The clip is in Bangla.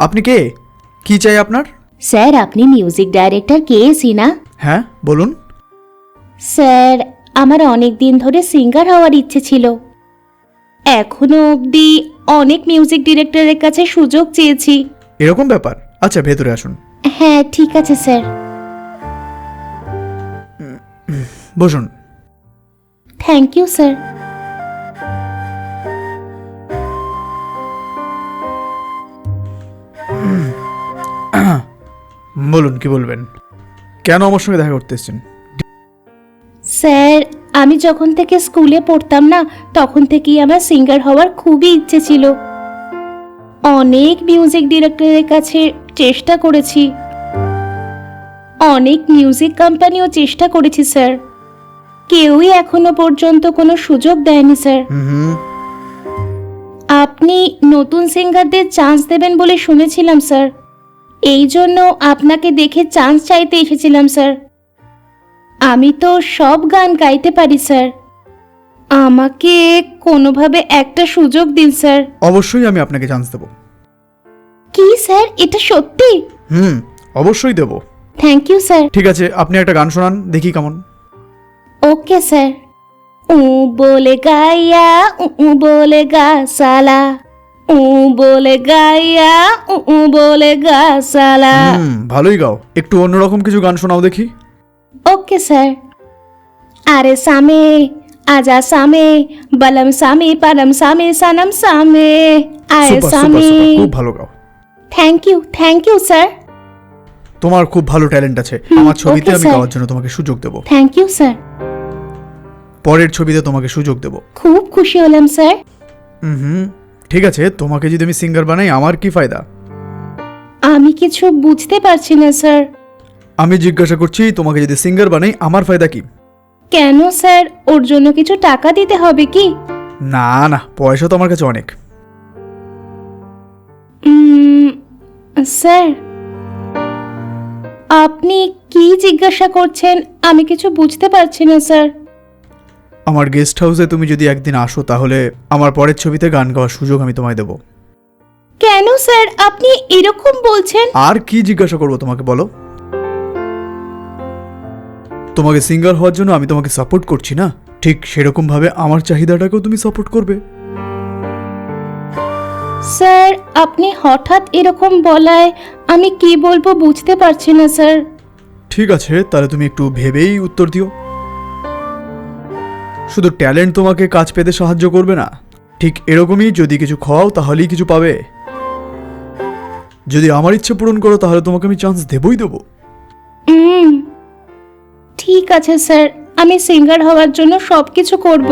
আপনি কে? কি চাই আপনার? স্যার আপনি মিউজিক ডাইরেক্টর কে সিনা? হ্যাঁ বলুন। স্যার আমার অনেক দিন ধরে সিঙ্গার হওয়ার ইচ্ছে ছিল। এখনও অবধি অনেক মিউজিক ডিরেক্টরের কাছে সুযোগ চেয়েছি। এরকম ব্যাপার? আচ্ছা ভেতরে আসুন। হ্যাঁ ঠিক আছে স্যার। বসুন। থ্যাংক ইউ স্যার বলুন কি বলবেন? কেন আমার সঙ্গে দেখা করতে এসছেন? স্যার আমি যখন থেকে স্কুলে পড়তাম না তখন থেকেই আমার সিঙ্গার হওয়ার খুবই ইচ্ছে ছিল। অনেক মিউজিক ডিরেক্টরের কাছে চেষ্টা করেছি। অনেক মিউজিক কোম্পানিও চেষ্টা করেছি স্যার। কেউই এখনও পর্যন্ত কোনো সুযোগ দেয়নি স্যার। আপনি নতুন সিঙ্গারদের চান্স দেবেন বলে শুনেছিলাম স্যার। এই জন্য আপনাকে দেখে চান্স চাইতে এসেছিলাম স্যার আমি তো সব গান গাইতে পারি স্যার আমাকে কোনোভাবে একটা সুযোগ দিন স্যার অবশ্যই আমি আপনাকে চান্স দেবো। কি স্যার এটা সত্যি? হুম অবশ্যই দেবো। থ্যাংক ইউ স্যার ঠিক আছে আপনি একটা গান শোনান দেখি কেমন। ওকে স্যার ও বলে গাইয়া ও বলে গা সালা। উ বলে গাইয়া উ বলে গাছালা ভালোই গাও। একটু অন্যরকম কিছু গান শোনাও দেখি। Okay sir. আরে সামে আজা সামে বলম সামি পরম সামি সনম সামে আয় সামে। খুব ভালো গাও। Thank you thank you sir তোমার খুব ভালো ট্যালেন্ট আছে। আমার ছবিতে আমি গাওয়ার জন্য তোমাকে সুযোগ দেব। থ্যাংক ইউ স্যার পরের ছবিতে তোমাকে সুযোগ দেব। খুব খুশি হলাম স্যার হুম। ঠিক আছে তোমাকে যদি আমি সিঙ্গার বানাই আমার কি ফায়দা? আমি কিছু বুঝতে পারছি না স্যার। আমি জিজ্ঞাসা করছি তোমাকে যদি সিঙ্গার বানাই আমার ফায়দা কি? কেন স্যার? ওর জন্য কিছু টাকা দিতে হবে কি? না না পয়সা তো আমার কাছে অনেক। স্যার আপনি কি জিজ্ঞাসা করছেন আমি কিছু বুঝতে পারছি না স্যার। আমার গেস্ট হাউসে তুমি যদি একদিন আসো তাহলে আমার পরের ছবিতে গান গাওয়ার সুযোগ আমি তোমায় দেবো। কেন স্যার? আপনি এরকম বলছেন? আর কি জিজ্ঞাসা করব তোমাকে বলো? তোমাকে সিঙ্গার হওয়ার জন্য আমি তোমাকে সাপোর্ট করছি না? ঠিক সেরকম ভাবে আমার চাহিদাটাকেও তুমি সাপোর্ট করবে। স্যার আপনি হঠাৎ এরকম বলায় আমি কি বলব বুঝতে পারছি না স্যার। ঠিক আছে তাহলে তুমি একটু ভেবেই উত্তর দিও। শুধু ট্যালেন্ট তোমাকে কাজ পেতে সাহায্য করবে না। ঠিক এরকমই যদি কিছু খাওয়াও তাহলেই কিছু পাবে। যদি আমার ইচ্ছে পূরণ করো, তাহলে তোমাকে আমি চান্স দেবই দেবো। ঠিক আছে, স্যার। আমি সিঙ্গার হওয়ার জন্য সব কিছু করব।